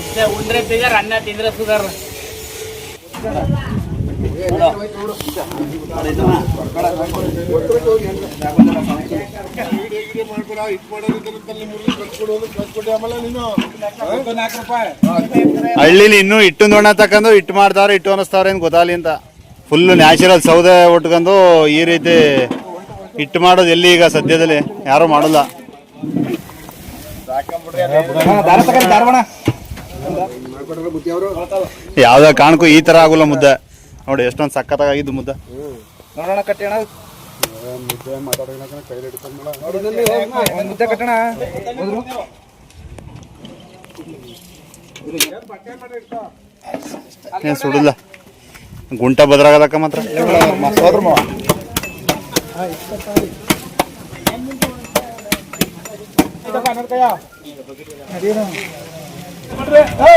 ಮುದ್ದೆ ಉಂಡ್ರೆ ಫಿಗರ್ ಅನ್ನ ತಿಂದ್ರೆ ಸುಗರ್ ಹಳ್ಳಿಲಿ ಇನ್ನೂ ಹಿಟ್ಟು ನೋಣ ತಕೊಂಡು ಹಿಟ್ಟು ಮಾಡ್ತಾವ್ರೆ ಹಿಟ್ಟು ಅನ್ನಿಸ್ತಾವ್ರೆ ಏನು ಗೊತ್ತಾಗಲಿ ಅಂತ ಫುಲ್ ನ್ಯಾಚುರಲ್ ಸೌದೆ ಉಟ್ಕೊಂಡು ಈ ರೀತಿ ಹಿಟ್ಟು ಮಾಡೋದು ಎಲ್ಲಿ ಈಗ ಸದ್ಯದಲ್ಲಿ ಯಾರು ಮಾಡಲ್ಲ ಯಾವ್ದೇ ಕಾರಣಕ್ಕೂ ಈ ತರ ಆಗೋಲ್ಲ ಮುದ್ದೆ. ನೋಡಿ ಎಷ್ಟೊಂದು ಸಖತ್ತಾಗಿದ್ದು ಮುದ್ದೆ. ನೋಡೋಣ ಕಟ್ಟಣ. ಮುದ್ದೆ ಕಟ್ಟೋಣ. ಏನು ಸುಡಲ್ಲ. ಗುಂಟ ಬದ್ರಾಗದಕ್ಕ ಮಾತ್ರ. ಎಲ್ಲ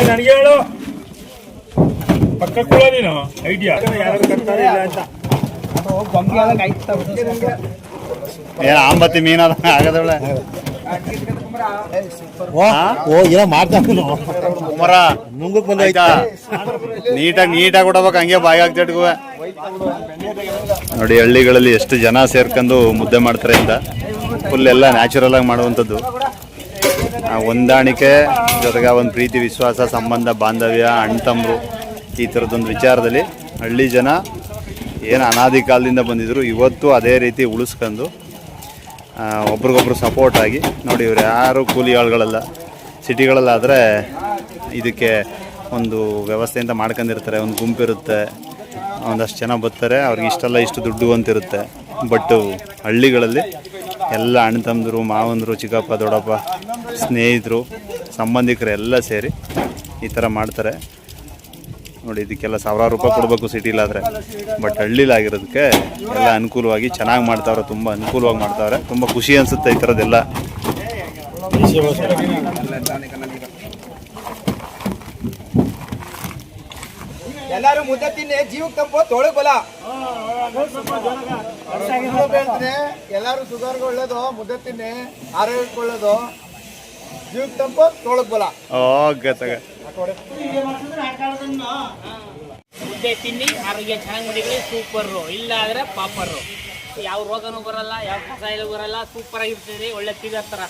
ನನಗೆ ಹೇಳು ಪಕ್ಕ ಕೂಡ ನೀನು ಐಡಿಯಾ ಯಾರು ಕಟ್ತಾರೆ ಇಲ್ಲ ಅಂತ ಏನು ಆಂಬತ್ತಿ ಮೀನಾದ ಆಗದವಳೆ ಓ ಏನೋ ಮಾಡ್ತಾ ಕುಮಾರ. ನುಂಗಕ್ ಆಯ್ತಾ? ನೀಟಾಗಿ ನೀಟಾಗಿ ಕೊಡಬೇಕು ಹಂಗೆ ಬಾಯಿ ಆಗ್ತಿಟ್ಗುವೆ ನೋಡಿ ಹಳ್ಳಿಗಳಲ್ಲಿ ಎಷ್ಟು ಜನ ಸೇರ್ಕೊಂಡು ಮುದ್ದೆ ಮಾಡ್ತಾರೆ ಅಂತ. ಫುಲ್ ಎಲ್ಲ ನ್ಯಾಚುರಲ್ ಆಗಿ ಮಾಡುವಂಥದ್ದು. ಆ ಹೊಂದಾಣಿಕೆ ಜೊತೆಗೆ ಒಂದು ಪ್ರೀತಿ ವಿಶ್ವಾಸ ಸಂಬಂಧ ಬಾಂಧವ್ಯ ಅಣ್ತಂಬ್ರು ಈ ಥರದ್ದೊಂದು ವಿಚಾರದಲ್ಲಿ ಹಳ್ಳಿ ಜನ ಏನು ಅನಾದಿ ಕಾಲದಿಂದ ಬಂದಿದ್ರು ಇವತ್ತು ಅದೇ ರೀತಿ ಉಳಿಸ್ಕೊಂಡು ಆ, ಒಬ್ರಿಗೊಬ್ರು ಸಪೋರ್ಟ್ ಆಗಿ ನೋಡಿ ಇವ್ರು ಯಾರು ಕೂಲಿ ಆಳುಗಳಲ್ಲ ಸಿಟಿಗಳಲ್ಲಾದರೆ ಇದಕ್ಕೆ ಒಂದು ವ್ಯವಸ್ಥೆ ಅಂತ ಮಾಡ್ಕೊಂಡಿರ್ತಾರೆ, ಒಂದು ಗುಂಪಿರುತ್ತೆ ಒಂದಷ್ಟು ಜನ ಬರ್ತಾರೆ, ಅವ್ರಿಗೆ ಇಷ್ಟೆಲ್ಲ ಇಷ್ಟು ದುಡ್ಡು ಅಂತಿರುತ್ತೆ ಬಟ್ ಹಳ್ಳಿಗಳಲ್ಲಿ ಎಲ್ಲ ಅಣ್ಣ ತಮ್ಮಂದರು, ಮಾವಂದರು, ಚಿಕ್ಕಪ್ಪ, ದೊಡ್ಡಪ್ಪ, ಸ್ನೇಹಿತರು, ಸಂಬಂಧಿಕರು ಎಲ್ಲ ಸೇರಿ ಈ ಥರ ಮಾಡ್ತಾರೆ. ನೋಡಿ, ಇದಕ್ಕೆಲ್ಲ ಸಾವಿರಾರು ರೂಪಾಯಿ ಕೊಡಬೇಕು ಸಿಟಿಲಾದರೆ ಬಟ್ ಹಳ್ಳಿಲಾಗಿರೋದಕ್ಕೆ ಎಲ್ಲ ಅನುಕೂಲವಾಗಿ ಚೆನ್ನಾಗಿ ಮಾಡ್ತಾವ್ರೆ, ತುಂಬ ಅನುಕೂಲವಾಗಿ ಮಾಡ್ತಾವ್ರೆ. ತುಂಬ ಖುಷಿ ಅನಿಸುತ್ತೆ ಈ ಥರದ್ದೆಲ್ಲ. ಎಲ್ಲಾರು ಮುದ್ದೆ ತಿನ್ನಿ ಜೀವಕ್ಕೆ ತಂಪು ತೊಳಗ್ ಬಲ. ಎಲ್ಲಾರು ಸುಗರ್ಗೆ ಒಳ್ಳೇದು ಮುದ್ದೆ ತಿನ್ನಿ ಆರೋಗ್ಯಕ್ಕೆ ಒಳ್ಳೇದು ಜೀವಕ್ಕೆ ತಂಪು ತೊಳಗ್ ಬಲ. ಓಕೆ ತಗ ಮುದ್ದೆ ತಿನ್ನಿ ಆರೋಗ್ಯ ಚೆನ್ನಾಗಿ ಸೂಪರ್ ಸೂಪರು ಇಲ್ಲ ಆದ್ರೆ ಪಾಪರು ಯಾವ ರೋಗನೂ ಬರಲ್ಲ ಯಾವ ಕಸಾಯನೂ ಬರಲ್ಲ ಸೂಪರ್ ಆಗಿರ್ತದೆ ಒಳ್ಳೆ ಫಿಗರ್ ತರ.